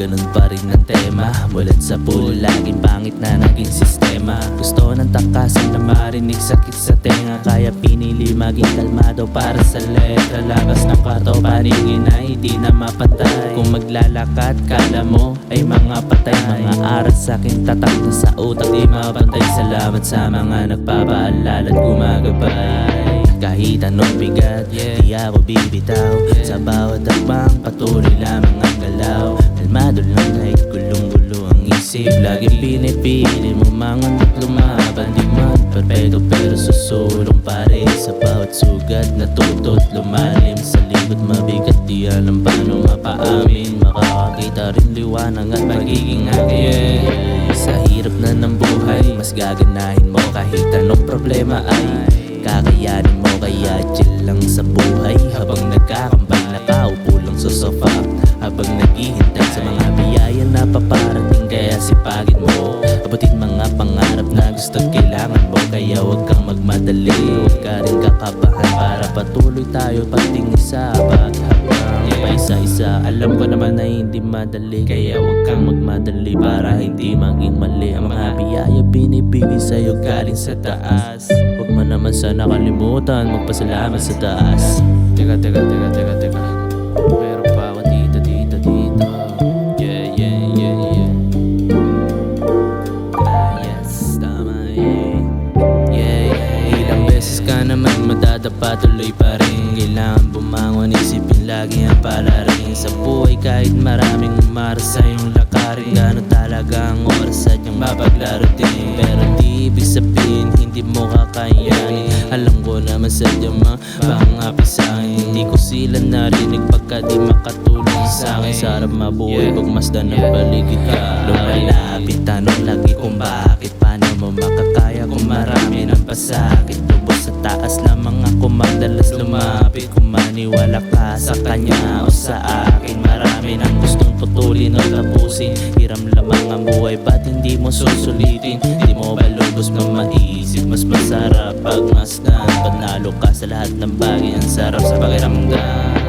Ganun pa rin ang tema. Mulat sa pool, laging pangit na naging sistema. Gusto ng takasan na marinig sakit sa tenga. Kaya pinili maging kalmado para sa letra. Labas ng kwarto, paningin na hindi na mapatay. Kung maglalakad, kala mo ay mga patay. Mga aras sa akin tatak na sa utak di mapantay Salamat sa mga nagpapaalala at gumagabay. Kahit anong bigat, di ako bibitaw. Sa bawat akbang, patuloy lamang ang galaw Kalmado lang kahit gulong-gulo ang isip. Lagi pinipili mo mangon at lumaban. Di man perfecto pero susulong pa rin Sa bawat sugat, natutot lumalim Sa likod mabigat, di alam paano mapaamin. Makakakita rin liwanag at pagiging akin Sa hirap na ng buhay, mas gaganahin mo Kahit anong problema ay. Kakayanin mo kaya chill lang sa buhay. Habang nagkakambay nakaupo lang sa sofa. Habang naghihintay sa mga biyaya na paparating Kaya sipagin mo. Abutin mga pangarap na gusto kailangan mo Kaya huwag kang magmadali. Huwag ka rin kakabahan Para patuloy tayo pating isa Paghabang pa isa-isa Alam ko naman na hindi madali Kaya huwag kang magmadali Para hindi maging mali. Ang mga biyaya binibigay sa'yo galing sa taas. Huwag mo naman sana kalimutan Magpasalamat sa taas. Teka, teka, teka, teka, naman madadapa tuloy pa rin. Kailangan bumangon, isipin lagi ang palarin Sa buhay kahit maraming umaras sa iyong lakarin. Gano'n talaga ang oras sa diyang mapaglaro din Pero di ibig sabihin hindi mo kakayanin. Alam ko naman sa diyang mapangapi sa akin Hindi ko sila narinig pagka di makatulong sa akin. Sarap mabuhay pag masdan ang paligid ka. Lumalapit tanong lagi kung bakit. Paano mo makakaya kung marami ng pasakit Lubos sa taas lamang ako madalas lumapit Kung maniwala ka sa kanya o sa akin. Marami nang gustong putulin o tapusin. Hiram lamang ang buhay ba't hindi mo susulitin? Di mo ba lubos mo maisip? Mas masarap pag masdan Panalo ka sa lahat ng bagay. Ang sarap sa pakiramdam